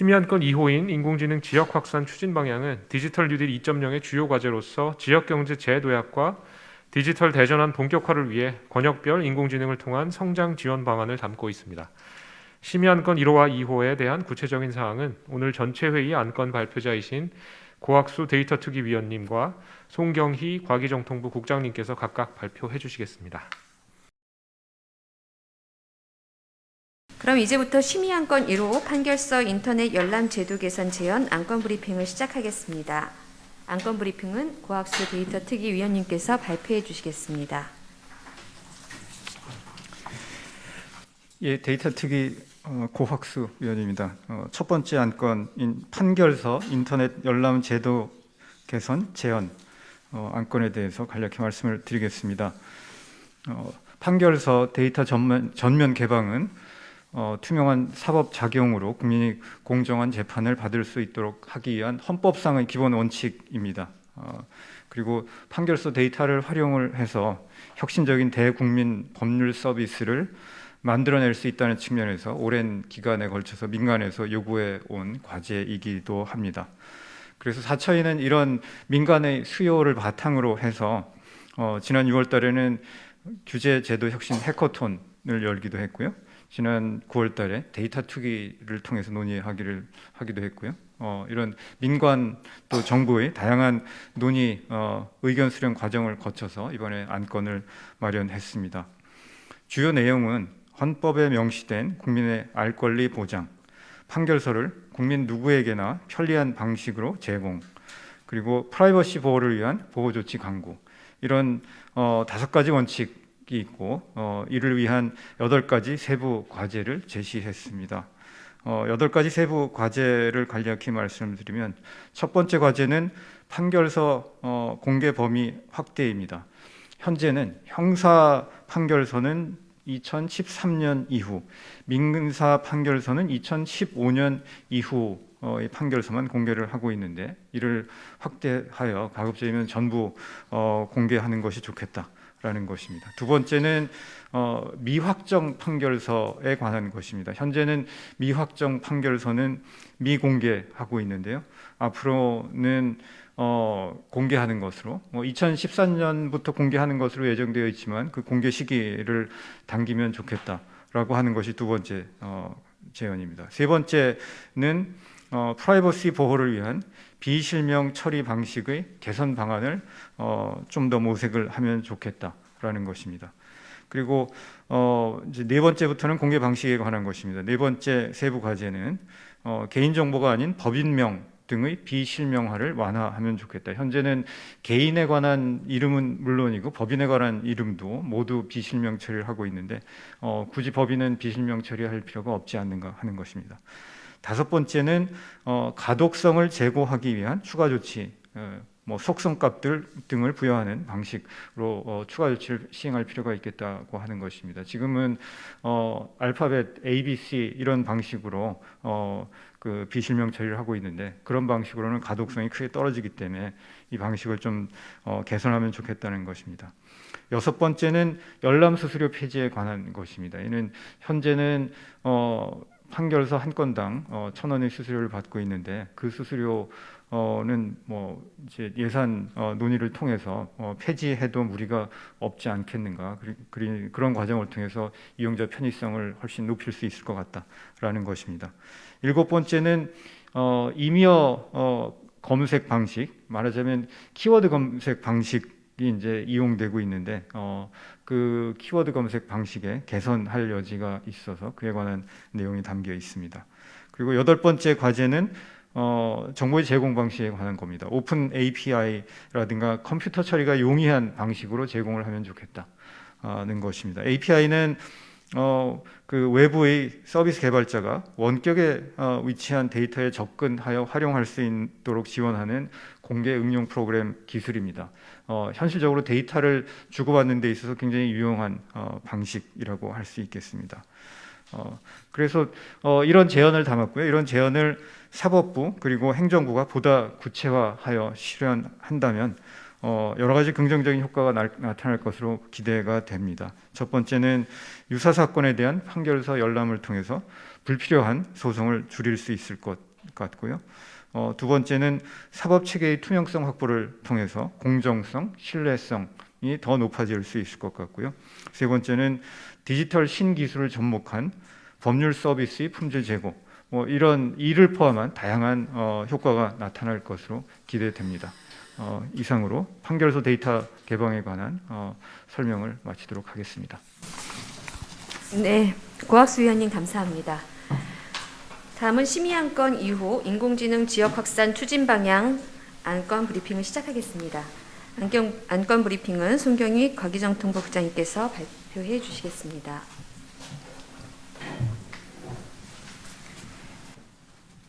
심의안건 2호인 인공지능 지역 확산 추진 방향은 디지털 뉴딜 2.0의 주요 과제로서 지역 경제 재도약과 디지털 대전환 본격화를 위해 권역별 인공지능을 통한 성장 지원 방안을 담고 있습니다. 심의안건 1호와 2호에 대한 구체적인 사항은 오늘 전체 회의 안건 발표자이신 고학수 데이터 특위 위원님과 송경희 과기정통부 국장님께서 각각 발표해 주시겠습니다. 그럼 이제부터 심의안건 1호 판결서 인터넷 열람 제도 개선 제언 안건 브리핑을 시작하겠습니다. 안건 브리핑은 고학수 데이터 특위 위원님께서 발표해 주시겠습니다. 예, 데이터 특위 어, 고학수 위원입니다. 어, 첫 번째 안건인 판결서 인터넷 열람 제도 개선 제언 어, 안건에 대해서 간략히 말씀을 드리겠습니다. 어, 판결서 데이터 전면 개방은 어, 투명한 사법 작용으로 국민이 공정한 재판을 받을 수 있도록 하기 위한 헌법상의 기본 원칙입니다. 어, 그리고 판결서 데이터를 활용을 해서 혁신적인 대국민 법률 서비스를 만들어낼 수 있다는 측면에서 오랜 기간에 걸쳐서 민간에서 요구해 온 과제이기도 합니다. 그래서 4차에는 이런 민간의 수요를 바탕으로 해서 어, 지난 6월 달에는 규제 제도 혁신 해커톤을 열기도 했고요. 지난 9월 달에 데이터 투기를 통해서 논의하기를 하기도 했고요. 어, 이런 민관 또 정부의 다양한 논의 어, 의견 수렴 과정을 거쳐서 이번에 안건을 마련했습니다. 주요 내용은 헌법에 명시된 국민의 알 권리 보장, 판결서를 국민 누구에게나 편리한 방식으로 제공, 그리고 프라이버시 보호를 위한 보호 조치 강구 이런 어, 다섯 가지 원칙 이 있고 어, 이를 위한 여덟 가지 세부 과제를 제시했습니다. 어, 여덟 가지 세부 과제를 간략히 말씀드리면 첫 번째 과제는 판결서 어, 공개 범위 확대입니다. 현재는 형사 판결서는 2013년 이후, 민사 판결서는 2015년 이후 의 판결서만 공개를 하고 있는데 이를 확대하여 가급적이면 전부 어, 공개하는 것이 좋겠다 라는 것입니다. 두 번째는 어, 미확정 판결서에 관한 것입니다. 현재는 미확정 판결서는 미공개하고 있는데요. 앞으로는 어, 공개하는 것으로 뭐 2014년부터 공개하는 것으로 예정되어 있지만 그 공개 시기를 당기면 좋겠다라고 하는 것이 두 번째 어, 제언입니다. 세 번째는 어, 프라이버시 보호를 위한 비실명 처리 방식의 개선 방안을 어, 좀 더 모색을 하면 좋겠다라는 것입니다. 그리고 어, 이제 네 번째부터는 공개 방식에 관한 것입니다. 네 번째 세부 과제는 어, 개인 정보가 아닌 법인명 등의 비실명화를 완화하면 좋겠다. 현재는 개인에 관한 이름은 물론이고 법인에 관한 이름도 모두 비실명 처리를 하고 있는데 어, 굳이 법인은 비실명 처리할 필요가 없지 않는가 하는 것입니다. 다섯 번째는 어, 가독성을 제고하기 위한 추가 조치, 어, 뭐 속성값들 등을 부여하는 방식으로 어, 추가 조치를 시행할 필요가 있겠다고 하는 것입니다. 지금은 어, 알파벳 A, B, C 이런 방식으로 어, 그 비실명 처리를 하고 있는데 그런 방식으로는 가독성이 크게 떨어지기 때문에 이 방식을 좀 어, 개선하면 좋겠다는 것입니다. 여섯 번째는 열람 수수료 폐지에 관한 것입니다. 이는 현재는 어, 판결서 한 건당 어, 천 원의 수수료를 받고 있는데 그 수수료는 뭐 이제 예산 어, 논의를 통해서 어, 폐지해도 무리가 없지 않겠는가? 그리, 그리, 그런 과정을 통해서 이용자 편의성을 훨씬 높일 수 있을 것 같다라는 것입니다. 일곱 번째는 어, 이미어 어, 검색 방식. 말하자면 키워드 검색 방식 이 이제 이용되고 있는데 어, 그 키워드 검색 방식에 개선할 여지가 있어서 그에 관한 내용이 담겨 있습니다. 그리고 여덟 번째 과제는 어, 정보의 제공 방식에 관한 겁니다. 오픈 API라든가 컴퓨터 처리가 용이한 방식으로 제공을 하면 좋겠다는 것입니다. API는 어, 그 외부의 서비스 개발자가 원격에 어, 위치한 데이터에 접근하여 활용할 수 있도록 지원하는 공개 응용 프로그램 기술입니다. 어, 현실적으로 데이터를 주고받는 데 있어서 굉장히 유용한 어, 방식이라고 할 수 있겠습니다. 어, 그래서 어, 이런 제언을 담았고요. 이런 제언을 사법부 그리고 행정부가 보다 구체화하여 실현한다면 어, 여러 가지 긍정적인 효과가 나, 나타날 것으로 기대가 됩니다. 첫 번째는 유사 사건에 대한 판결서 열람을 통해서 불필요한 소송을 줄일 수 있을 것 같고요. 어, 두 번째는 사법 체계의 투명성 확보를 통해서 공정성, 신뢰성이 더 높아질 수 있을 것 같고요. 세 번째는 디지털 신기술을 접목한 법률 서비스의 품질 제고, 뭐 이런 이를 포함한 다양한 어, 효과가 나타날 것으로 기대됩니다. 어, 이상으로 판결서 데이터 개방에 관한 어, 설명을 마치도록 하겠습니다. 네, 고학수 위원님 감사합니다. 다음은 심의 안건 2호 인공지능 지역 확산 추진 방향 안건 브리핑을 시작하겠습니다. 안경, 안건 브리핑은 손경희 과기정통부 부장님께서 발표해 주시겠습니다.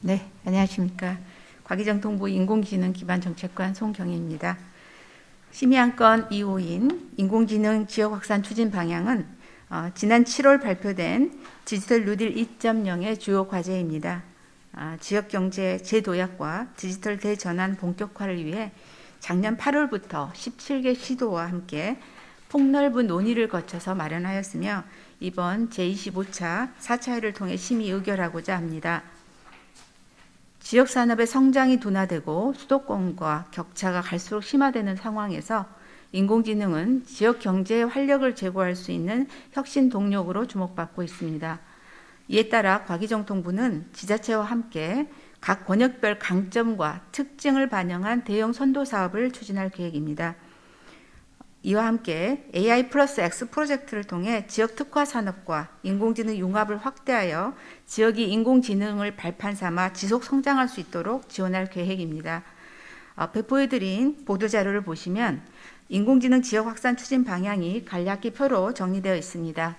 네, 안녕하십니까. 과기정통부 인공지능 기반 정책관 송경희입니다. 심의안건 2호인 인공지능 지역 확산 추진 방향은 어, 지난 7월 발표된 디지털 뉴딜 2.0의 주요 과제입니다. 아, 지역 경제 재도약과 디지털 대전환 본격화를 위해 작년 8월부터 17개 시도와 함께 폭넓은 논의를 거쳐서 마련하였으며 이번 제25차 4차회를 통해 심의 의결하고자 합니다. 지역 산업의 성장이 둔화되고 수도권과 격차가 갈수록 심화되는 상황에서 인공지능은 지역 경제에 활력을 제고할 수 있는 혁신 동력으로 주목받고 있습니다. 이에 따라 과기정통부는 지자체와 함께 각 권역별 강점과 특징을 반영한 대형 선도 사업을 추진할 계획입니다. 이와 함께 AI 플러스 X 프로젝트를 통해 지역 특화 산업과 인공지능 융합을 확대하여 지역이 인공지능을 발판 삼아 지속 성장할 수 있도록 지원할 계획입니다. 어, 배포해드린 보도자료를 보시면 인공지능 지역 확산 추진 방향이 간략히 표로 정리되어 있습니다.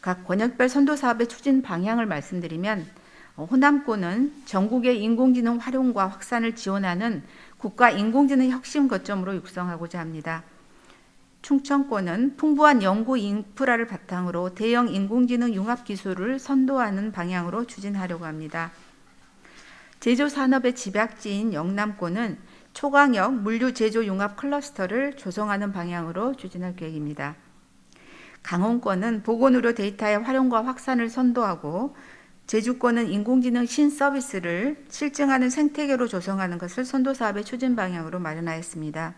각 권역별 선도 사업의 추진 방향을 말씀드리면 어, 호남권은 전국의 인공지능 활용과 확산을 지원하는 국가 인공지능 혁신 거점으로 육성하고자 합니다. 충청권은 풍부한 연구 인프라를 바탕으로 대형 인공지능 융합 기술을 선도하는 방향으로 추진하려고 합니다. 제조 산업의 집약지인 영남권은 초강력 물류 제조 융합 클러스터를 조성하는 방향으로 추진할 계획입니다. 강원권은 보건의료 데이터의 활용과 확산을 선도하고 제주권은 인공지능 신서비스를 실증하는 생태계로 조성하는 것을 선도 사업의 추진 방향으로 마련하였습니다.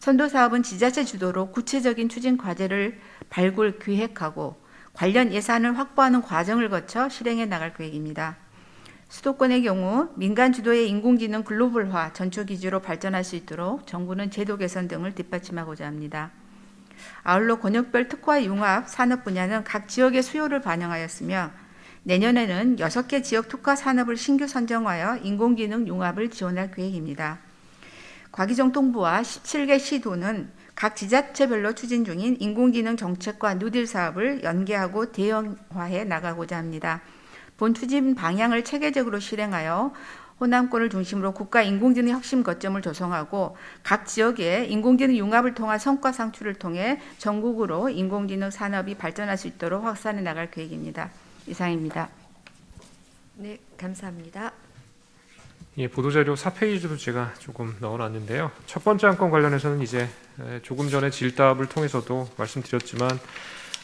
선도 사업은 지자체 주도로 구체적인 추진 과제를 발굴 기획하고 관련 예산을 확보하는 과정을 거쳐 실행해 나갈 계획입니다. 수도권의 경우 민간 주도의 인공지능 글로벌화 전초 기지로 발전할 수 있도록 정부는 제도 개선 등을 뒷받침하고자 합니다. 아울러 권역별 특화 융합 산업 분야는 각 지역의 수요를 반영하였으며 내년에는 6개 지역 특화 산업을 신규 선정하여 인공지능 융합을 지원할 계획입니다. 과기정통부와 17개 시도는 각 지자체별로 추진 중인 인공지능 정책과 누딜 사업을 연계하고 대형화해 나가고자 합니다. 본 추진 방향을 체계적으로 실행하여 호남권을 중심으로 국가 인공지능 혁신 거점을 조성하고 각 지역의 인공지능 융합을 통한 성과 상출을 통해 전국으로 인공지능 산업이 발전할 수 있도록 확산해 나갈 계획입니다. 이상입니다. 네, 감사합니다. 예, 보도자료 4페이지도 제가 조금 넣어놨는데요. 첫 번째 안건 관련해서는 이제 에, 조금 전에 질답을 통해서도 말씀드렸지만 아,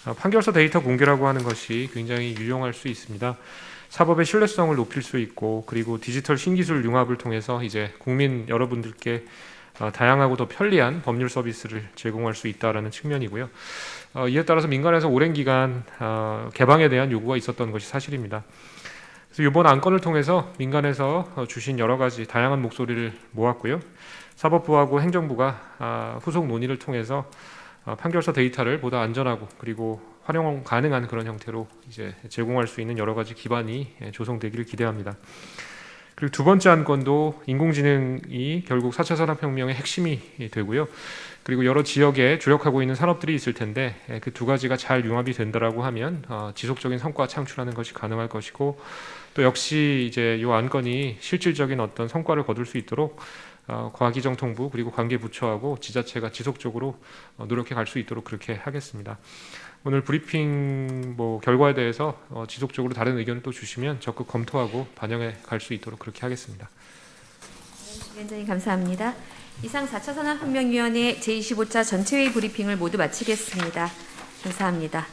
판결서 데이터 공개라고 하는 것이 굉장히 유용할 수 있습니다. 사법의 신뢰성을 높일 수 있고 그리고 디지털 신기술 융합을 통해서 이제 국민 여러분들께 어, 다양하고 더 편리한 법률 서비스를 제공할 수 있다라는 측면이고요. 어, 이에 따라서 민간에서 오랜 기간 어, 개방에 대한 요구가 있었던 것이 사실입니다. 그래서 이번 안건을 통해서 민간에서 어, 주신 여러 가지 다양한 목소리를 모았고요. 사법부하고 행정부가 아, 후속 논의를 통해서 어, 판결서 데이터를 보다 안전하고 그리고 활용 가능한 그런 형태로 이제 제공할 수 있는 여러 가지 기반이 예, 조성되기를 기대합니다. 그리고 두 번째 안건도 인공지능이 결국 4차 산업혁명의 핵심이 되고요. 그리고 여러 지역에 주력하고 있는 산업들이 있을 텐데 그 두 가지가 잘 융합이 된다라고 하면 어, 지속적인 성과 창출하는 것이 가능할 것이고 또 역시 이제 이 안건이 실질적인 어떤 성과를 거둘 수 있도록 어, 과기정통부 그리고 관계 부처하고 지자체가 지속적으로 어, 노력해 갈 수 있도록 그렇게 하겠습니다. 오늘 브리핑 뭐 결과에 대해서 어, 지속적으로 다른 의견을 또 주시면 적극 검토하고 반영해 갈 수 있도록 그렇게 하겠습니다. 위원장님 감사합니다. 이상 4차 산업혁명위원회 제25차 전체회의 브리핑을 모두 마치겠습니다. 감사합니다.